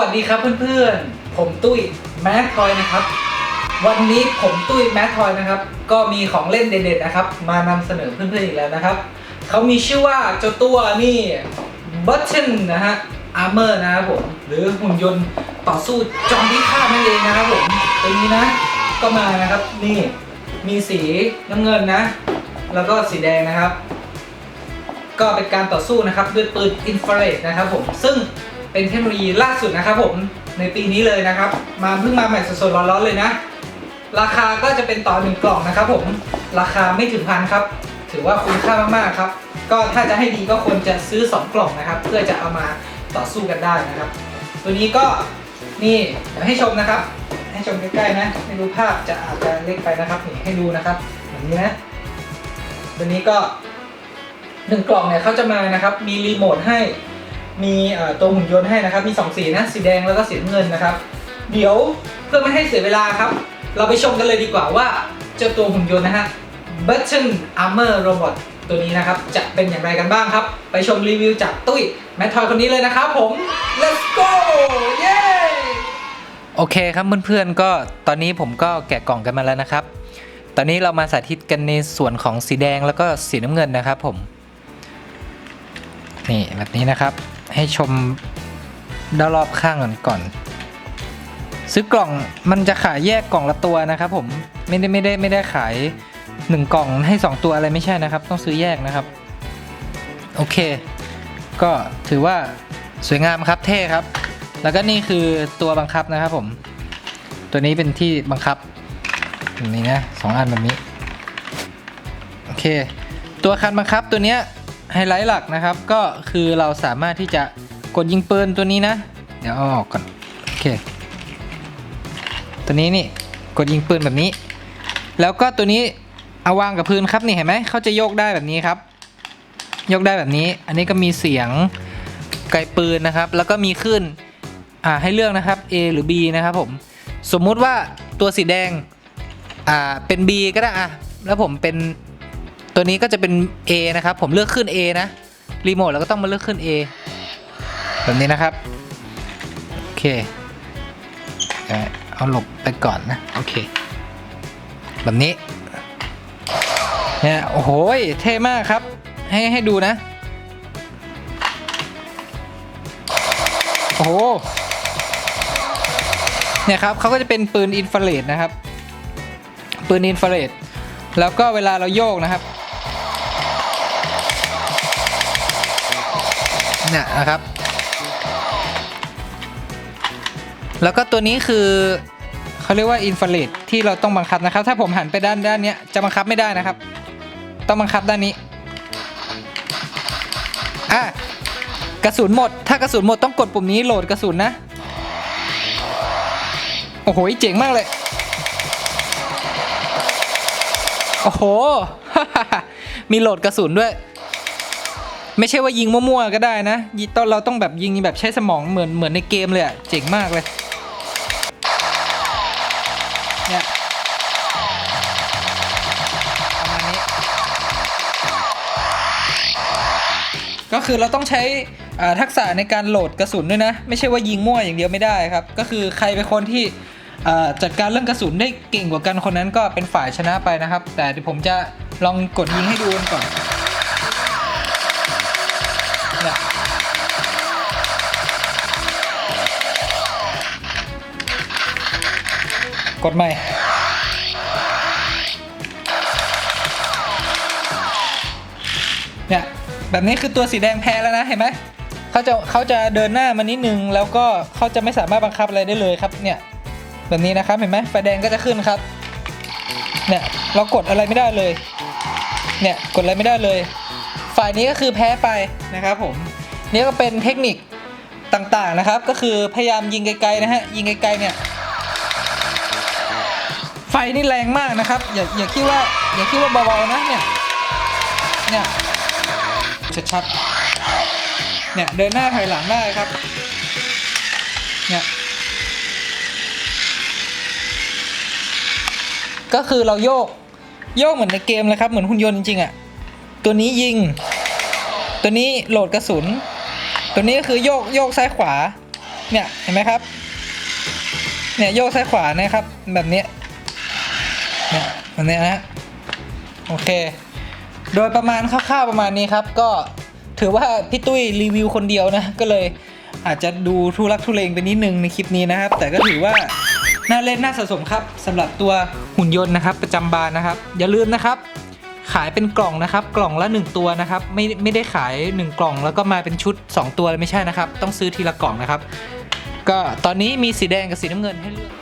วัสดีครับเพื่อนๆ ผมตุ้ยแมททอยนะครับ วันนี้ผมตุ้ยแมททอยนะครับ ก็มีของเล่นเด็ดๆนะครับ มานำเสนอเพื่อนๆอีกแล้วนะครับ เขามีชื่อว่าเจ้าตัวนี่บัตเทนนะฮะอาร์เมอร์นะครับผม หรือหุ่นยนต์ต่อสู้จอมพิฆาตนั่นเองนะครับผมตัวนี้นะ ก็มานะครับนี่มีสีน้ำเงินนะ แล้วก็สีแดงนะครับ ก็เป็นการต่อสู้นะครับด้วยปืนอินฟราเรดนะครับผมซึ่ง เป็นเทคโนโลยีล่าสุดนะครับผมในปีนี้เลยนะครับ มาเพิ่งมาใหม่สดๆร้อนๆเลยนะ ราคาก็จะเป็นต่อหนึ่งกล่องนะครับผมราคาไม่ถึงพันครับ ถือว่าคุ้มค่ามากๆครับ ก็ถ้าจะให้ดีก็ควรจะซื้อ 2 กล่องนะครับ เพื่อจะเอามาต่อสู้กันได้นะครับ ตัวนี้ก็นี่เดี๋ยวให้ชมนะครับ ให้ชมใกล้ๆนะไม่รู้ภาพจะอาจจะเล็กไปนะครับนี่ให้ดูนะครับแบบนี้นะตัวนี้ก็หนึ่งกล่องเนี่ยเขาจะมานะครับ มีรีโมทให้ มีตัวหุ่นยนต์ให้นะครับ มี 2 สีนะ สีแดงแล้วก็สีน้ำเงินนะครับ เดี๋ยวเพื่อไม่ให้เสียเวลาครับ เราไปชมกันเลยดีกว่าว่าเจ้าตัวหุ่นยนต์นะฮะ Button Armor Robot ตัวนี้นะครับ จะเป็นอย่างไรกันบ้างครับ ไปชมรีวิวจากตุ้ยแมททอยคนนี้เลยนะครับผม let's go เย้โอเคครับเพื่อนๆก็ตอนนี้ผมก็แกะกล่องกันมาแล้วนะครับ ตอนนี้เรามาสาธิตกันในส่วนของสีแดงแล้วก็สีน้ำเงินนะครับผม นี่แบบนี้นะครับ ให้ชมด้านรอบข้างก่อนก่อน ซื้อกล่องมันจะขายแยกกล่องละตัวนะครับผมไม่ได้ไม่ได้ไม่ได้ขายหนึ่งกล่องให้สองตัวอะไรไม่ใช่นะครับ ต้องซื้อแยกนะครับ โอเค ก็ถือว่าสวยงามครับเท่ครับ แล้วก็นี่คือตัวบังคับนะครับผม ตัวนี้เป็นที่บังคับแบบนี้นะสองอันแบบนี้ โอเค ตัวคันบังคับตัวเนี้ย ไฮไลท์หลักนะครับก็คือเราสามารถที่จะกดยิงปืนตัวนี้นะ เดี๋ยวเอาออกก่อน โอเค ตัวนี้นี่กดยิงปืนแบบนี้ แล้วก็ตัวนี้เอาวางกับพื้นครับนี่เห็นไหมเขาจะโยกได้แบบนี้ครับ ยกได้แบบนี้ อันนี้ก็มีเสียงไกลปืนนะครับ แล้วก็มีขึ้นอ่าให้เลือกนะครับ A หรือ B นะครับผมสมมุติว่าตัวสีแดงอ่าเป็น B ก็ได้อะแล้วผมเป็น ตัวนี้ก็จะเป็น A นะครับ ผมเลือกขึ้น A นะ รีโมทแล้วก็ต้องมาเลือกขึ้น A แบบนี้นะครับ โอเคเอ่อเอาหลบไปก่อนนะ โอเค แบบนี้ เนี่ย โอ้โห เท่มากครับ ให้ให้ดูนะ โอ้โห เนี่ยครับเขาก็จะเป็นปืนอินฟราเรดนะครับ ปืนอินฟราเรดแล้วก็เวลาเราโยกนะครับ เนี่ยนะครับ แล้วก็ตัวนี้คือเขาเรียกว่าอินฟราเรดที่เราต้องบังคับนะครับ ถ้าผมหันไปด้านด้านนี้จะบังคับไม่ได้นะครับ ต้องบังคับด้านนี้อะกระสุนหมด ถ้ากระสุนหมดต้องกดปุ่มนี้โหลดกระสุนนะ โอ้โหเจ๋งมากเลย โอ้โห มีโหลดกระสุนด้วย ไม่ใช่ว่ายิงมั่วๆก็ได้นะตอนเราต้องแบบยิงแบบใช้สมองเหมือนเหมือนในเกมเลยอะเจ๋งมากเลยเนี่ยประมาณนี้ ก็คือเราต้องใช้ทักษะในการโหลดกระสุนด้วยนะ ไม่ใช่ว่ายิงมั่วอย่างเดียวไม่ได้ครับ ก็คือใครเป็นคนที่จัดการเรื่องกระสุนได้เก่งกว่ากันคนนั้นก็เป็นฝ่ายชนะไปนะครับ แต่เดี๋ยวผมจะลองกดยิงให้ดูกันก่อน กดใหม่ เนี่ย แบบนี้คือตัวสีแดงแพ้แล้วนะ เห็นไหมเขาจะเขาจะเดินหน้ามานิดนึง แล้วก็เขาจะไม่สามารถบังคับอะไรได้เลยครับ เนี่ย แบบนี้นะครับ เห็นไหมไฟแดงก็จะขึ้นครับ เนี่ย เรากดอะไรไม่ได้เลย เนี่ย กดอะไรไม่ได้เลย ฝ่ายนี้ก็คือแพ้ไปนะครับผม นี่ก็เป็นเทคนิคต่างๆนะครับ ก็คือพยายามยิงไกลๆนะฮะ ยิงไกลๆเนี่ย ไฟนี่แรงมากนะครับ อย่าอย่าคิดว่าอย่าคิดว่าเบาๆนะเนี่ยเนี่ยชัดๆเนี่ยเดินหน้าถอยหลังได้ครับเนี่ยก็คือเราโยกโยกเหมือนในเกมเลยครับเหมือนหุ่นยนต์จริงๆอะ่ะตัวนี้ยิง ตัวนี้โหลดกระสุน ตัวนี้ก็คือโยกโยกซ้ายขวาเนี่ยเห็นไหมครับเนี่ยโยกซ้ายขวานะครับแบบนี้ ยเนี่ยแบบเนี้นะโอเค โดยประมาณคร่าวๆประมาณนี้ครับ ก็ถือว่าพี่ตุ้ยรีวิวคนเดียวนะ ก็เลยอาจจะดูทุลักทุเลงไปนิดนึงในคลิปนี้นะครับ แต่ก็ถือว่าน่าเล่นน่าสะสมครับสำหรับตัวหุ่นยนต์นะครับ ประจำบานนะครับ อย่าลืมนะครับ ขายเป็นกล่องนะครับ กล่องละ 1 ตัวนะครับ ไม่ไม่ได้ขาย 1 กล่องแล้วก็มาเป็นชุด 2 ตัวไม่ใช่นะครับ ต้องซื้อทีละกล่องนะครับ ก็ตอนนี้มีสีแดงกับสีน้ำเงินให้เลือก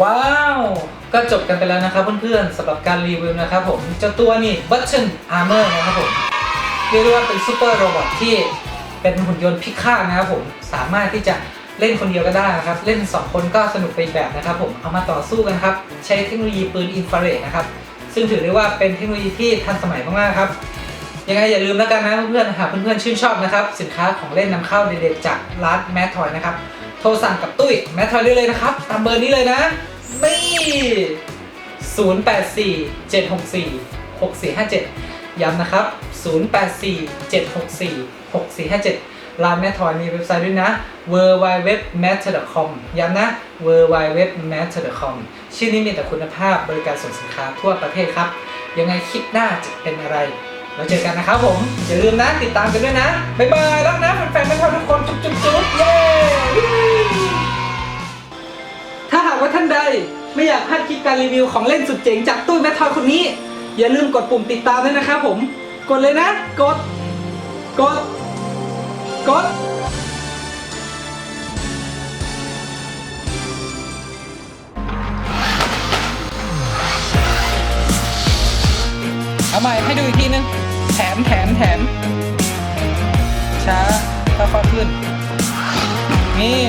ว้าว ก็จบกันไปแล้วนะครับเพื่อนๆสำหรับการรีวิวนะครับผมเจ้าตัวนี่ Button Armor นะครับผมเรียกได้ว่าเป็นซูเปอร์โรบอทที่เป็นหุ่นยนต์พิฆาตนะครับผมสามารถที่จะเล่นคนเดียวก็ได้นะครับ เล่น 2 คนก็สนุกไปแบบนะครับผมเอามาต่อสู้กันครับ ใช้เทคโนโลยีปืนอินฟราเรดนะครับ ซึ่งถือได้ว่าเป็นเทคโนโลยีที่ทันสมัยมากๆครับยังไงอย่าลืมแล้วกันนะเพื่อนๆหากเพื่อนๆชื่นชอบนะครับ สินค้าของเล่นนำเข้าเด็ดๆจากร้านแมททอยนะครับ โทรสั่งกับตุ้ยแมททอยได้เลยนะครับ ตามเบอร์นี้เลยนะ นี่ 084 764 6457 ย้ำนะครับ 084 764 6457 ร้านแมททอยมีเว็บไซต์ด้วยนะ w w w m a t t e r c o m ย้ำนะ w w w m a t t e r c o m ชื่อนี้มีแต่คุณภาพบริการส่งสินค้าทั่วประเทศครับ ยังไงคลิปหน้าจะเป็นอะไรเราเจอกันนะครับผม อย่าลืมนะ ติดตามกันด้วยนะ บ๊ายบายรักนะแฟนๆแมททอยทุกคน จุ๊บจุ๊บจุ๊บเย้ ว่าท่านใด ไม่อยากพลาดคลิปการรีวิวของเล่นสุดเจ๋งจากตู้แมททอยคนนี้ อย่าลืมกดปุ่มติดตามด้วยนะครับผม กดเลยนะ กด กด กดเอาใหม่ให้ดูอีกทีนึง แถมแถมแถมช้าค่อยๆขึ้น นี่